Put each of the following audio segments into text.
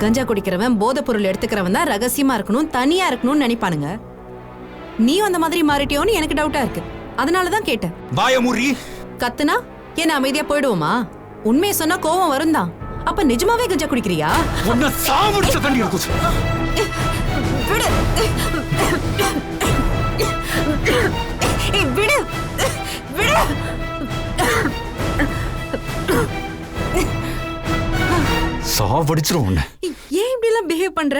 கஞ்சா குடிக்கிறவன் போதைப் பொருள் எடுத்துக்கிறவன் தான் ரகசியமா இருக்கணும் தனியா இருக்கணும்னு நினைப்பானுங்க. நீயும் அந்த மாதிரி மாறிட்டியோன்னு எனக்கு டவுட்டா இருக்கு. அதனால தான் கேட்டேன் வாயமுறி கத்துனா? என்ன அமைதியா போயிடுவோமா? உண்மையை சொன்னா கோவம் வரும் தான் அப்ப நிஜமாவே கஞ்சா குடிக்கிறியா? உன்னை சாவடிச்ச தண்ணி விடு. விடு. விடு. சாவடிச்சிரும் உன்னை. ஏன் பிஹேவ் பண்ற?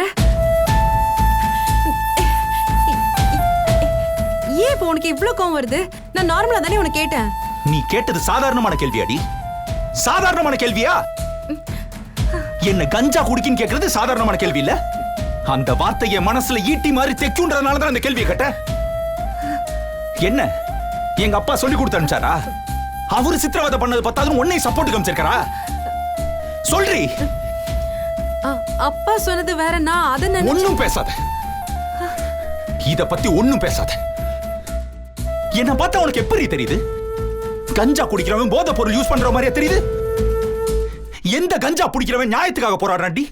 ஏன் இப்போ உனக்கு இவ்ளோ கோவம் வருது? நான் நார்மலா தானே உனக்கு கேட்டேன். நீ கேட்டது சாதாரணமான கேள்வியாடி. சாதாரணமான கேள்வியா? என்ன கஞ்சா குடிக்கின்னு கேக்குறது சாதாரணமான கேள்வி இல்ல? அந்த வார்த்தைய மனசுல ஈட்டி மாதிரி தைக்குன்றதுனால தான் அந்த கேள்வியை கேட்ட என்ன? எங்க அப்பா சொல்லி கொடுத்து அனுப்பிச்சாரா? அவரு சித்திரவதை பண்ணது பத்தாதுன்னு உன்னை சப்போர்ட் காமிச்சிருக்காரா சொல்றி. அப்பா சொன்னது வேற நான் அதை ஒன்னும் ஒண்ணும் பேசாத. இத பத்தி ஒண்ணும் பேசாத. என்ன பார்த்தா உனக்கு எப்படி தெரியுது? கஞ்சா குடிக்கிறவன் போதை பொருள் யூஸ் பண்ற மாதிரியா தெரியுது? எந்த கஞ்சா பிடிக்கிறவன் நியாயத்துக்காக போராடுறான்டி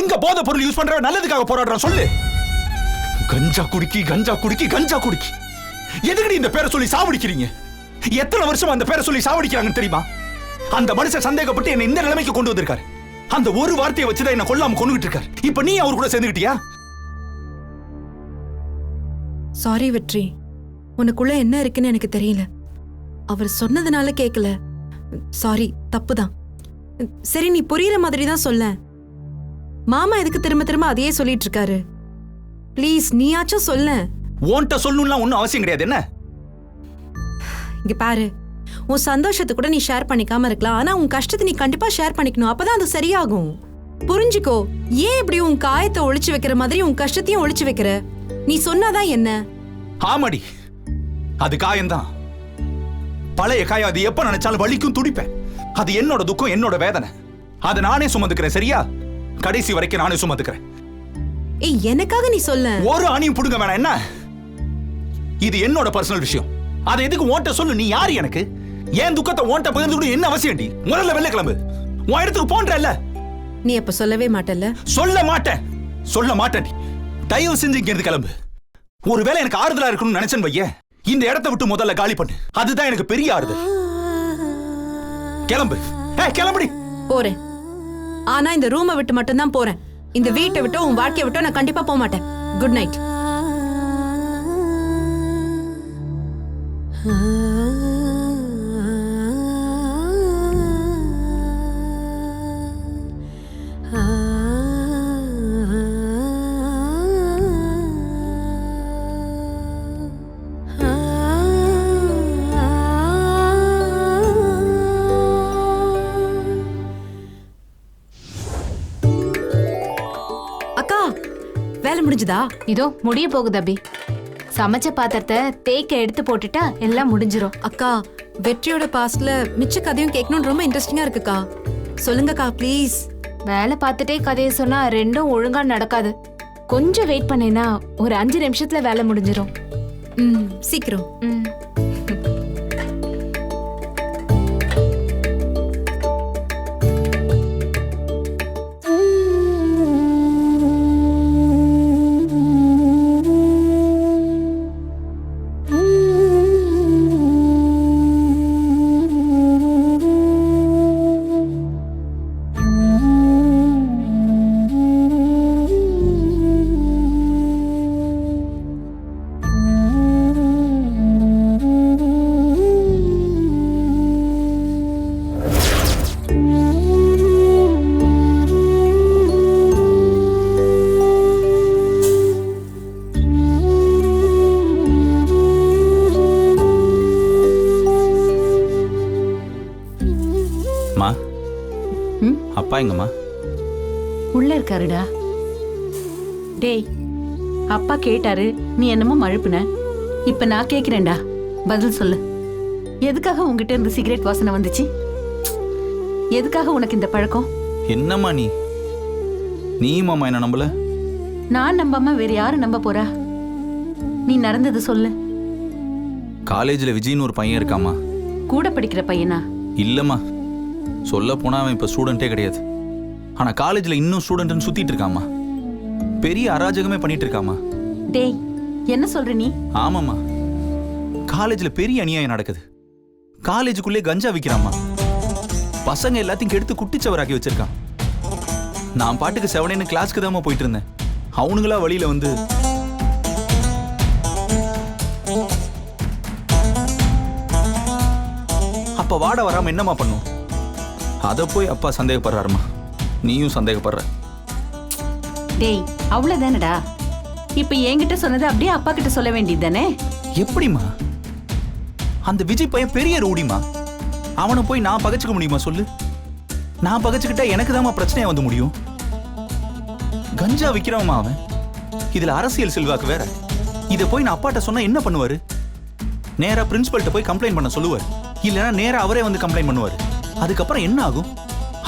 எங்க போதை பொருள் யூஸ் பண்றவன் நல்லதுக்காக போராடுறான் சொல்லு. கஞ்சா குடிக்கி கஞ்சா குடிக்கி கஞ்சா குடிக்கி. எதுக்கடி இந்த பேரை சொல்லி சாவடிக்கிறீங்க? எத்தனை வருஷம் அந்த பேரை சொல்லி சாவடிக்கிறாங்கன்னு தெரியுமா? அந்த மனுஷன் சந்தேகப்பட்டு என்ன இந்த நிலைமைக்கு கொண்டு வந்திருக்காரு. அந்த ஒரு வார்த்தையை வச்சுதான் என்ன கொல்லாம கொண்டுகிட்டு இருக்காரு. இப்ப நீ அவர் கூட சேர்ந்துக்கிட்டியா சாரி வெற்றி. உனக்குள்ள என்ன இருக்குன்னு எனக்கு தெரியல. அவர் சொன்னதுனால கேட்கல சாரி தப்புதான். சரி நீ புரியுற மாதிரி தான் சொல்ல. மாமா எதுக்கு திரும்ப திரும்ப அதையே சொல்லிட்டு இருக்காரு? ப்ளீஸ் நீயாச்சும் சொல்ல உன்கிட்ட சொல்லணும்லாம் ஒன்றும் அவசியம் கிடையாது என்ன? இங்க பாரு. உன் சந்தோஷத்தை கூட நீ ஷேர் பண்ணிக்காம இருக்கலாம். ஆனா உன் கஷ்டத்தை நீ கண்டிப்பா ஷேர் பண்ணிக்கணும். அப்பதான் அது சரியாகும். புரிஞ்சுக்கோ ஏன் இப்படி உன் காயத்தை ஒளிச்சு வைக்கிற மாதிரி உன் கஷ்டத்தையும் ஒளிச்சு வைக்கிற? நீ சொன்னாதான் என்ன? ஆமாடி. அது காயம்தான். பழைய காயம் அது எப்ப நினைச்சாலும் வலிக்கும் துடிப்பேன். அது என்னோட துக்கம் என்னோட வேதனை. அதை நானே சுமந்துக்கிறேன் சரியா? கடைசி வரைக்கும் நானே சுமந்துக்கிறேன். ஏய் எனக்காக நீ சொல்ல. ஒரு ஆணியும் புடுங்க வேணாம் என்ன? இது என்னோட பர்சனல் விஷயம். அதை எதுக்கு ஓன்ட்ட சொல்லு? நீ யாரு எனக்கு? ஏன் துக்கத்தை ஓன்ட்ட பகிர்ந்து என்ன அவசியம்டி முதல்ல வெளில கிளம்பு. உன் இடத்துக்கு போன்றல்ல. நீ அப்ப சொல்லவே மாட்டல்ல? சொல்ல மாட்டேன். சொல்ல மாட்டேன் தயவு செஞ்சு இங்க இருந்து கிளம்பு. ஒருவேளை எனக்கு ஆறுதலா இருக்கணும்னு நினைச்சேன் வைய இந்த இடத்தை விட்டு முதல்ல காலி பண்ணு. அதுதான் எனக்கு பெரிய ஆறுதல். கிளம்பு. கிளம்புடி. போறேன். ஆனா இந்த ரூமை விட்டு மட்டும்தான் போறேன். இந்த வீட்டை விட்டோ உன் வாழ்க்கையை விட்டோ நான் கண்டிப்பா போக மாட்டேன் குட் நைட் அக்கா வேலை முடிஞ்சுதா? இதோ முடிய போகுது அபி. சமைச்ச பாத்திரத்தை தேய்க்க எடுத்து போட்டுட்டா எல்லாம் முடிஞ்சிரும். அக்கா வெற்றியோட பாஸ்ட்ல மிச்ச கதையும் கேட்கணும்னு ரொம்ப இன்ட்ரெஸ்டிங்கா இருக்குக்கா. சொல்லுங்கக்கா ப்ளீஸ் வேலை பார்த்துட்டே கதையை சொன்னா ரெண்டும் ஒழுங்கா நடக்காது. கொஞ்சம் வெயிட் பண்ணேன்னா ஒரு அஞ்சு நிமிஷத்துல வேலை முடிஞ்சிரும். ம் சீக்கிரம். ம். மா. ம்? அப்பா எங்கம்மா? உள்ள இருக்காருடா. டேய் அப்பா கேட்டாரு நீ என்னமோ மழுப்புன. இப்ப நான் கேக்குறேன்டா. பதில் சொல்லு. எதுக்காக உங்ககிட்ட இருந்து சிகரெட் வாசனை வந்துச்சு? எதுக்காக உனக்கு இந்த பழக்கம்? என்னம்மா நீ? நீ மாமா என்ன நம்பல? நான் நம்பாம வேற யாரு நம்ப போறா? நீ நடந்தது சொல்லு. காலேஜில் விஜய்னு ஒரு பையன் இருக்காமா கூட படிக்கிற பையனா? இல்லைம்மா. சொல்ல போனா அவன் இப்போ ஸ்டூடெண்ட்டே கிடையாது. ஆனா காலேஜ்ல இன்னும் ஸ்டூடெண்ட்னு சுத்திட்டு இருக்காமா பெரிய அராஜகமே பண்ணிட்டு இருக்காமா டேய் என்ன சொல்ற நீ? ஆமாம்மா. காலேஜ்ல பெரிய அநியாயம் நடக்குது. காலேஜுக்குள்ளே கஞ்சா விக்கிறாம்மா. பசங்க எல்லாத்தையும் கெடுத்து குட்டிச்சவராக்கி வச்சிருக்கான். நான் பாட்டுக்கு செவனேன்னு கிளாஸ்க்கு தாம்மா போயிட்டு இருந்தேன். அவனுங்களா வழியில வந்து அப்ப வாட வராம என்னம்மா பண்ணும்? அதை போய் அப்பா சந்தேகப்படுறாருமா நீயும் சந்தேகப்படுற. டேய் அவ்வளவுதானடா? இப்ப என்கிட்ட சொன்னது அப்படியே அப்பா கிட்ட சொல்ல வேண்டியது தானே எப்படிம்மா? அந்த விஜய் பையன் பெரிய ரூடிமா அவனை போய் நான் பகைச்சுக்க முடியுமா சொல்லு? நான் பகைச்சுக்கிட்டா எனக்கு தாம்மா பிரச்சனையா வந்து முடியும்? கஞ்சா விக்கிறவமா அவன். இதுல அரசியல் செல்வாக்கு வேற. இதை போய் நான் அப்பாட்ட சொன்னா என்ன பண்ணுவாரு? நேரா பிரின்சிபல்ட்ட போய் கம்ப்ளைண்ட் பண்ண சொல்லுவார். இல்லைன்னா நேரா அவரே வந்து கம்ப்ளைண்ட் பண்ணுவார். அதுக்கப்புறம் என்ன ஆகும்?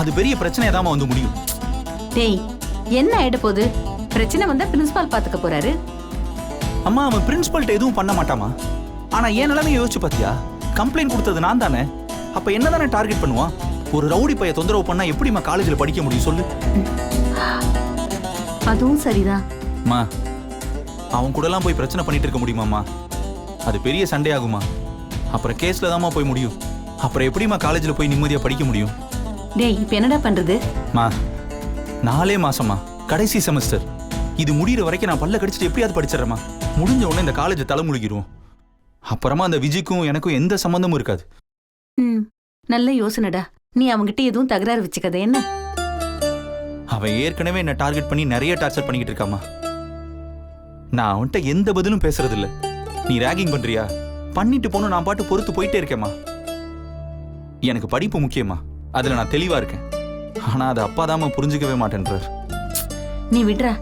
அது பெரிய பிரச்சனையா வந்து முடியும். டேய் என்ன ஆயிட போகுது? பிரச்சனை வந்தா பிரின்சிபால் பாத்துக்க போறாரு. அம்மா அவன் பிரின்சிபல்ட்ட எதுவும் பண்ண மாட்டாமா ஆனா என் நிலைமை யோசிச்சு பாத்தியா கம்ப்ளைண்ட் கொடுத்தது நான் தானே. அப்ப என்ன தானே டார்கெட் பண்ணுவான்? ஒரு ரவுடி பைய தொந்தரவு பண்ணா எப்படிம்மா காலேஜில் படிக்க முடியும் சொல்லு. அதுவும் சரிதான். அம்மா அவன் கூடலாம் போய் பிரச்சனை பண்ணிட்டு இருக்க முடியுமாம்மா? அது பெரிய சண்டே ஆகுமா அப்புறம் கேஸ்ல தாம்மா போய் முடியும். அப்புறம் எப்படிம்மா காலேஜில் போய் நிம்மதியா படிக்க முடியும்? டேய் இப்ப என்னடா பண்றது? மா நாலே மாசமா கடைசி செமஸ்டர் இது முடியிற வரைக்கும் நான் பல்ல கடிச்சிட்டு எப்படியாவது படிச்சிடறேம்மா. முடிஞ்ச உடனே இந்த காலேஜை தலைமுழுகிடுவோம் அப்புறமா அந்த விஜய்க்கும் எனக்கும் எந்த சம்மந்தமும் இருக்காது. ம் நல்ல யோசனைடா. நீ அவங்கிட்ட எதுவும் தகராறு வச்சுக்கத என்ன? அவன் ஏற்கனவே என்ன டார்கெட் பண்ணி நிறைய டார்ச்சர் பண்ணிக்கிட்டு இருக்காமா நான் அவன்கிட்ட எந்த பதிலும் பேசுறது இல்ல நீ ரேகிங் பண்றியா? பண்ணிட்டு போன நான் பாட்டு பொறுத்து போயிட்டே இருக்கேம்மா. எனக்கு படிப்பு முக்கியமா அதுல நான் தெளிவா இருக்கேன். ஆனா அது அப்பா தாம புரிஞ்சுக்கவே மாட்டேன்றார். நீ விடுறா.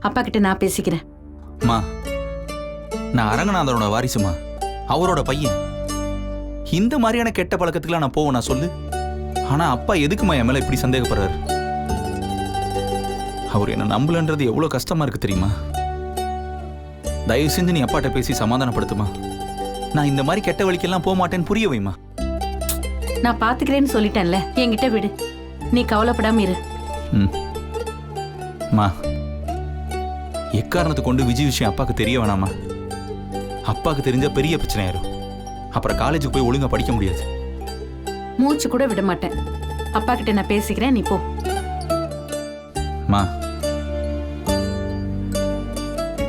அப்பா கிட்ட நான் பேசிக்கிறேன். அம்மா நான் அரங்கநாதனோட வாரிசுமா? அவரோட பையன். இந்த மாதிரியான கெட்ட பழக்கத்துக்குலாம் நான் போவேன் நான் சொல்லு? ஆனா அப்பா எதுக்குமா என் மேல இப்படி சந்தேகப்படுறாரு? அவர் என்ன நம்பலன்றது எவ்வளவு கஷ்டமா இருக்கு தெரியுமா? தயவு செஞ்சு நீ அப்பாட்ட பேசி சமாதானப்படுத்துமா? நான் இந்த மாதிரி கெட்ட வழிக்கெல்லாம் போக மாட்டேன்னு புரிய வைமா? நான் பாத்துக்கிறேன்னு சொல்லிட்டேன்ல. என்கிட்ட விடு. நீ கவலைப்படாம இரு. ம். எக்காரணத்தை கொண்டு விஜய் விஷயம் அப்பாக்கு தெரிய வேணாமா? அப்பாக்கு தெரிஞ்ச பெரிய பிரச்சனை ஆயிரும். அப்புறம் காலேஜுக்கு போய் ஒழுங்கா படிக்க முடியாது. மூச்சு கூட விட மாட்டேன். அப்பா கிட்ட நான் பேசிக்கிறேன் நீ போ. மா.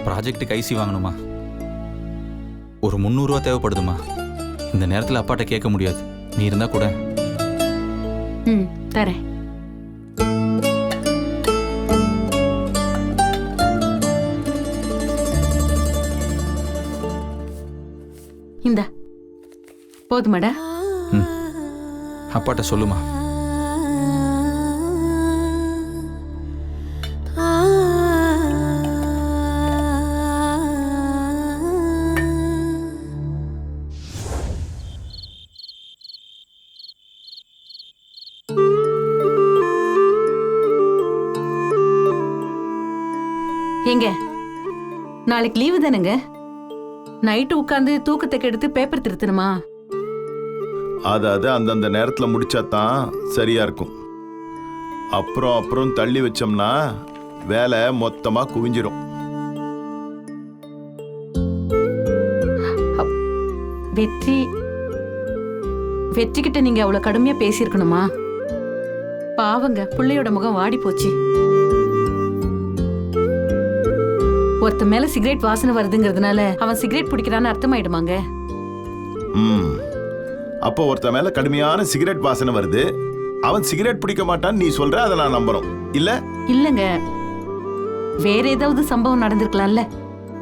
ப்ராஜெக்ட்டுக்கு ஐசி வாங்கணுமா? ஒரு முந்நூறுரூவா தேவைப்படுதுமா? இந்த நேரத்தில் அப்பாட்ட கேட்க முடியாது. நீ இருந்தா கூட. ம் தரேன். இந்தா போதுமாடா. அப்பாட்ட சொல்லுமா. எங்க நாளைக்கு லீவு தானேங்க? நைட்டு உட்காந்து தூக்கத்தை கெடுத்து பேப்பர் திருத்தணுமா? அது அது அந்தந்த நேரத்துல முடிச்சா தான் சரியா இருக்கும். அப்புறம் அப்புறம் தள்ளி வச்சோம்னா வேலை மொத்தமா குவிஞ்சிரும். வெற்றி வெற்றி கிட்ட நீங்க அவ்வளவு கடுமையா பேசியிருக்கணுமா? பாவங்க பிள்ளையோட முகம் வாடி போச்சு ஒருத்த மேல சிகரெட் வாசனை வருதுங்கிறதுனால அவன் சிகரெட் பிடிக்கிறான்னு அர்த்தமாயிடுமாங்க? ம். அப்போ ஒருத்த மேல கடுமையான சிகரெட் வாசனை வருது. அவன் சிகரெட் பிடிக்க மாட்டான்னு நீ சொல்ற அதை நான் நம்பணும் இல்ல? இல்லங்க. வேற ஏதாவது சம்பவம் நடந்திருக்கலாம்ல?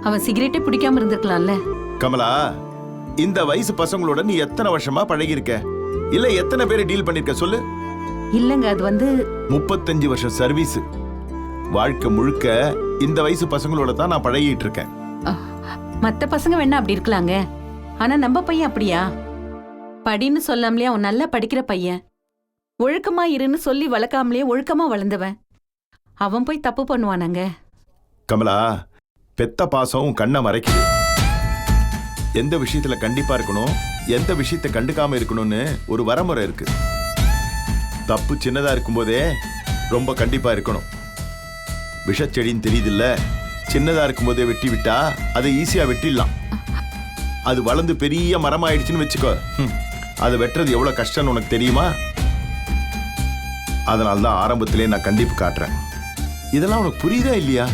அவன் சிகரெட்டே பிடிக்காம இருந்திருக்கலாம்ல? கமலா இந்த வயசு பசங்களோட நீ எத்தனை வருஷமா பழகியிருக்க? இல்ல எத்தனை பேரை டீல் பண்ணிருக்க சொல்லு? இல்லங்க அது வந்து முப்பத்தஞ்சு வருஷம் சர்வீஸ் வாழ்க்கை முழுக்க இந்த வயசு பசங்களோட தான் நான் பழகிட்டு இருக்கேன் மத்த பசங்க வேணா அப்படி இருக்கலாங்க. ஆனா நம்ம பையன் அப்படியா? படின்னு சொல்லாமலே அவன் நல்லா படிக்கிற பையன். ஒழுக்கமா இருன்னு சொல்லி வளர்க்காமலே ஒழுக்கமா வளர்ந்தவன். அவன் போய் தப்பு பண்ணுவானாங்க. கமலா பெத்த பாசம் உன் கண்ணை மறைக்குது. எந்த விஷயத்துல கண்டிப்பா இருக்கணும் எந்த விஷயத்தை கண்டுக்காம இருக்கணும்னு ஒரு வரமுறை இருக்கு. தப்பு சின்னதா இருக்கும்போதே ரொம்ப கண்டிப்பா இருக்கணும். விஷச்செடின்னு தெரியுதுல்ல? சின்னதா இருக்கும்போதே வெட்டி விட்டா அதை ஈஸியா வெட்டிடலாம். அது வளர்ந்து பெரிய மரமாயிடுச்சுன்னு வச்சுக்கோ. ஹம், அதை வெட்டுறது எவ்வளவு கஷ்டம்னு உனக்கு தெரியுமா? அதனால தான் ஆரம்பத்திலே நான் கண்டிப்பு காட்டுறேன். இதெல்லாம் உனக்கு புரியுதா இல்லையா?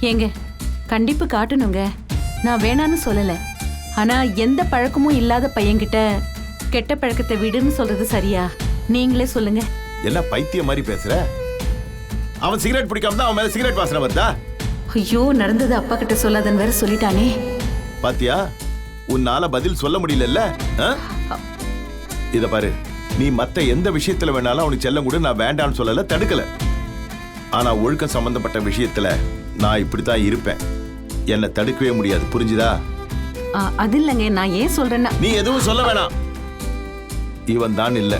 ஏங்க கண்டிப்பு காட்டணுங்க. நான் வேணான்னு சொல்லல. ஆனா எந்த பழக்கமும் இல்லாத பையன்கிட்ட கெட்ட பழக்கத்தை விடுன்னு சொல்றது சரியா? நீங்களே சொல்லுங்க. என்ன பைத்தியம் மாதிரி பேசுற? அவன் சிகரெட் பிடிக்காம தான் அவன் மேல சிகரெட் வாசனை வருதா? ஐயோ நடந்தது அப்பா கிட்ட சொல்லாதன்னு வேற சொல்லிட்டானே. பாத்தியா? உன்னால பதில் சொல்ல முடியலல்ல? இத பாரு நீ மத்த எந்த விஷயத்துல வேணாலும் அவனுக்கு செல்லம் கூட நான் வேண்டாம்னு சொல்லல தடுக்கல. ஆனா ஒழுக்கம் சம்பந்தப்பட்ட விஷயத்துல நான் இப்படித்தான் இருப்பேன். என்னை தடுக்கவே முடியாது புரிஞ்சுதா? அது இல்லைங்க நான் ஏன் சொல்றேன்னா நீ எதுவும் சொல்ல வேணாம். இவன் தான் இல்ல.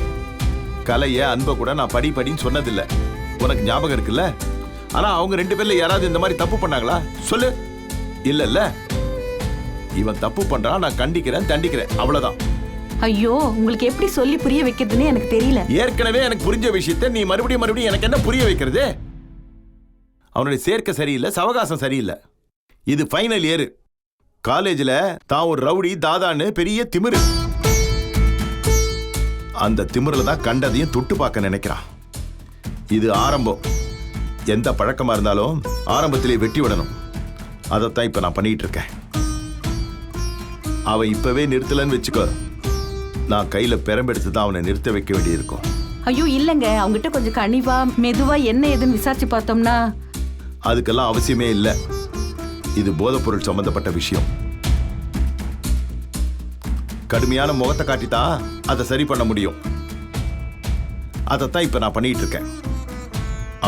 கலைய அன்பை கூட நான் படி படின்னு சொன்னதில்ல. உனக்கு ஞாபகம் இருக்குல்ல? ஆனா அவங்க ரெண்டு பேர்ல யாராவது இந்த மாதிரி தப்பு பண்ணாங்களா? சொல்லு. இல்லல்ல. இவன் தப்பு பண்றான் நான் கண்டிக்கிறேன் தண்டிக்கிறேன். அவ்வளவுதான். ஐயோ உங்களுக்கு எப்படி சொல்லி புரிய வைக்கிறதுன்னு எனக்கு தெரியல. ஏற்கனவே எனக்கு புரிஞ்ச விஷயத்த நீ மறுபடியும் மறுபடியும் எனக்கு என்ன புரிய வைக்கிறது? அவனுடைய சேர்க்கை சரியில்லை சவகாசம் சரியில்லை. இது ஃபைனல் இயர் காலேஜில் தான் ஒரு ரவுடி தாதான்னு பெரிய திமிரு. அந்த திமிரில் தான் கண்டதையும் தொட்டு பார்க்க நினைக்கிறான். இது ஆரம்பம். எந்த பழக்கமா இருந்தாலும் ஆரம்பத்திலே வெட்டி விடணும். அதைத்தான் இப்ப நான் பண்ணிட்டு இருக்கேன். அவன் இப்பவே நிறுத்தலன்னு வச்சுக்கோ. நான் கையில பெரம்பெடுத்து தான் அவனை நிறுத்த வைக்க வேண்டியிருக்கும். ஐயோ இல்லைங்க. அவங்ககிட்ட கொஞ்சம் கனிவா மெதுவா என்ன ஏதுன்னு விசாரிச்சு பார்த்தோம்னா? அதுக்கெல்லாம் அவசியமே இல்லை. இது போதைப்பொருள் சம்பந்தப்பட்ட விஷயம். கடுமையான முகத்தை காட்டி தான் அதை சரி பண்ண முடியும். அதைத்தான் இப்ப நான் பண்ணிட்டு இருக்கேன்.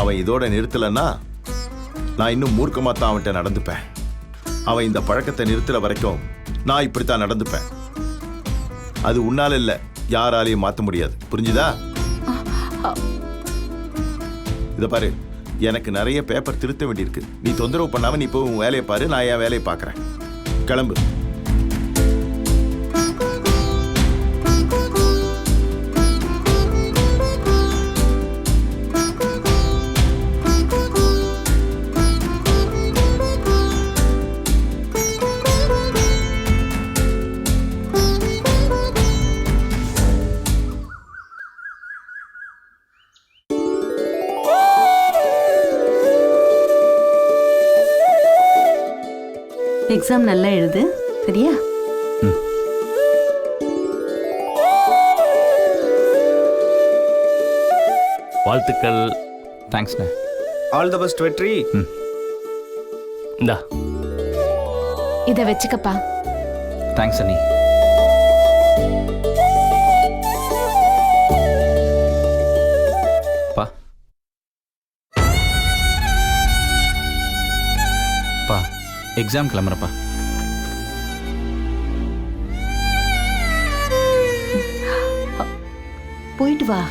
அவன் இதோட நிறுத்தலைன்னா நான் இன்னும் மூர்க்கமாக தான் அவன்கிட்ட நடந்துப்பேன். அவன் இந்த பழக்கத்தை நிறுத்துற வரைக்கும் நான் இப்படித்தான் நடந்துப்பேன். அது உன்னால இல்லை யாராலையும் மாற்ற முடியாது. புரிஞ்சுதா? இத பாரு எனக்கு நிறைய பேப்பர் திருத்த வேண்டியிருக்கு. நீ தொந்தரவு பண்ணாம நீ இப்போ உன் வேலையை பாரு நான் என் வேலையை பார்க்குறேன். கிளம்பு. எக்ஸாம் நல்லா எழுது சரியா? வாழ்த்துக்கள். தேங்க்ஸ்ண்ணே ஆல் த பெஸ்ட் வெற்றி. இந்தா. இத வச்சுக்கப்பா. தேங்க்ஸ் அண்ணி. எக்ஸாம் கிளம்புறப்பா. போயிட்டு வா.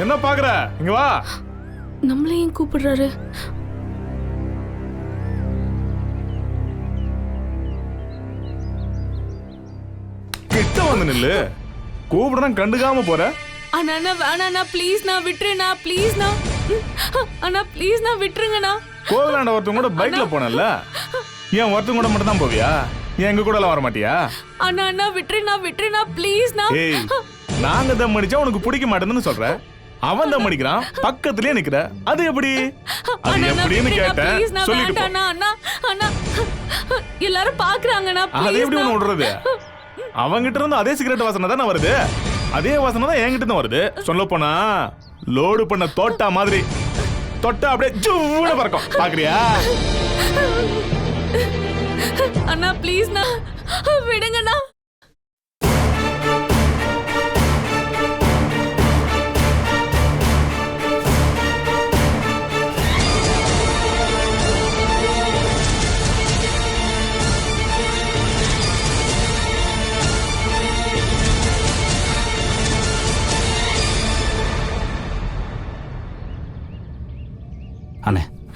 என்ன பாக்குற இங்க வா. நம்மளையும் கூப்பிடுறாரு? கிட்ட வந்து நில்லு. கூப்பிடுறேன் கண்டுக்காம போற. அண்ணா வேணாண்ணா ப்ளீஸ்ண்ணா விட்டுருண்ணா ப்ளீஸ்ண்ணா அண்ணா ப்ளீஸ் நான் விட்டுருங்கண்ணா கோவிலாண்ட ஒருத்தவங்க கூட பைக்ல போனல ஏன் ஒருத்தவங்க கூட மட்டும் தான் போவியா? ஏன் எங்க கூட எல்லாம் வர மாட்டியா? அண்ணா அண்ணா விட்டுருண்ணா விட்டுருண்ணா ப்ளீஸ்ண்ணா நாங்க தம் அடிச்சா உனக்கு பிடிக்க மாட்டேன்னு சொல்ற. அவன் தம் அடிக்கிறான் பக்கத்துலயே நிக்கிற. அது எப்படி? அது அண்ணா, அண்ணா, எப்படின்னு கேட்டேன். சொல்லிட்டு. வேண்டாண்ணா, அண்ணா அண்ணா எல்லாரும் பாக்குறாங்கண்ணா அது எப்படி ஒண்ணு ண்ணா. விடுறது? அவங்கிட்ட இருந்து அதே சிகரெட் வாசனை தானே வருது? அதே வாசனை தான் என்கிட்ட இருந்து வருது. சொல்ல போனா லோடு பண்ண தோட்டா மாதிரி. தொட்டா அப்படியே ஜூட பறக்கும். பாக்குறியா? அண்ணா ப்ளீஸ்ண்ணா விடுங்கண்ணா.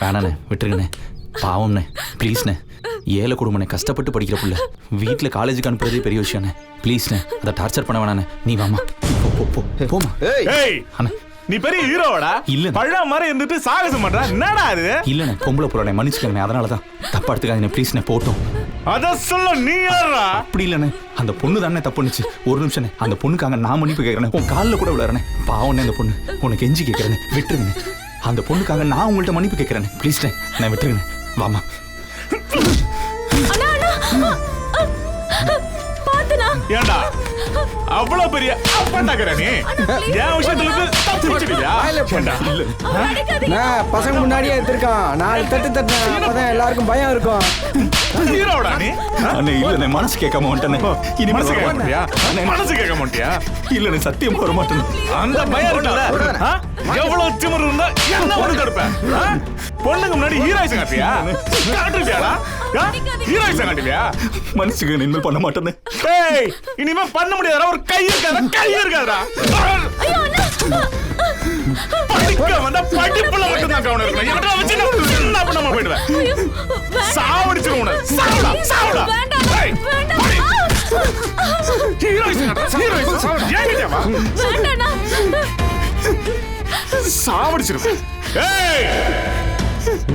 வேணாண்ணே விட்டுருங்கண்ணே. பாவம்ண்ணே ப்ளீஸ்ண்ணே ஏழை குடும்பண்ணே கஷ்டப்பட்டு படிக்கிற புள்ள. வீட்டில் காலேஜுக்கு அனுப்புறதே பெரிய விஷயம்ண்ணே. ப்ளீஸ்ண்ணே அதை டார்ச்சர் பண்ண வேணாண்ணே. நீ வாமா போ போ போமா ஏய். அண்ணே. நீ பெரிய ஹீரோவாடா? இல்ல. பழ மாதிரி இருந்துட்டு சாகசம் பண்ற. என்னடா அது? இல்லைண்ணே பொம்பளை புறண்ணே மன்னிச்சுக்கங்கண்ணே அதனால தான் தப்பா எடுத்துக்காதீங்க ப்ளீஸ்ண்ணே போட்டோம். அத சொல்ல நீ யாரா அப்படி இல்லைண்ணே. அந்த பொண்ணு தானே தப்பு பண்ணுச்சு. ஒரு நிமிஷம் அந்த பொண்ணுக்காக நான் மன்னிப்பு கேட்கறேன் உன் காலில் கூட விளையாடுறேனே பாவம்ண்ணே அந்த பொண்ணு. உனக்கு எஞ்சி கேட்கறேன் விட்டுருங்கண்ணே. அந்த பொண்ணுக்காக நான் உங்கள்கிட்ட மன்னிப்பு கேட்கறேன் ப்ளீஸ்ண்ணே நான் விட்டுருங்கண்ணே வாமா ஏண்டா? அவ்வளவு பெரிய அப்பண்டாக்குற நீ? என் விஷயத்துல இருந்து பசங்க முன்னாடியே எடுத்திருக்கான் நாலு தட்டு அப்பதான் எல்லாருக்கும் பயம் இருக்கும். ஹீரோடா நீ அண்ணே மனசு கேட்காம வந்துட்டேனே. இனிமே மனசு கேட்க மாட்டியா மாட்டேன். மனசு கேட்க மாட்டியா இல்லண்ணே சத்தியமா வர மாட்டேன் அந்த பயம் இருக்குல்ல? எவ்வளவு திமிரு இருந்தா என்ன ஒண்ணு தடுப்பேன் ஆ? பொண்ணுங்க முன்னாடி ஹீரோயிசம் காட்டுவியா காட்டுவியாடா ஹீரோயிசம் காட்டுவியா மன்னிச்சுக்க இனிமேல் பண்ண மாட்டேன்னு. ஏய் இனிமே பண்ண முடியாதா ஒரு கை இருக்காதா? கை இருக்காதா படிக்க வந்தா படிப்புல மட்டும் தான் கவனம் இருக்கணும். என்கிட்ட வச்சு நான் என்ன பண்ணாம போயிடுவேன்? சாவடிச்சிரும் சாவடா சாவடா. சாவடிச்சிருவேன். ஏய்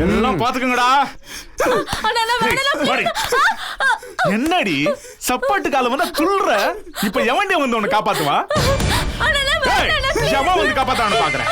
எல்லாம் பாத்துக்கங்கடா. என்னடி சப்பாட்டு காலம் வந்தா துள்ளுற? இப்ப எவன்டே வந்து உன்னை காப்பாத்துவா எவன் வந்து காப்பாத்தான்னு பாக்குறேன்.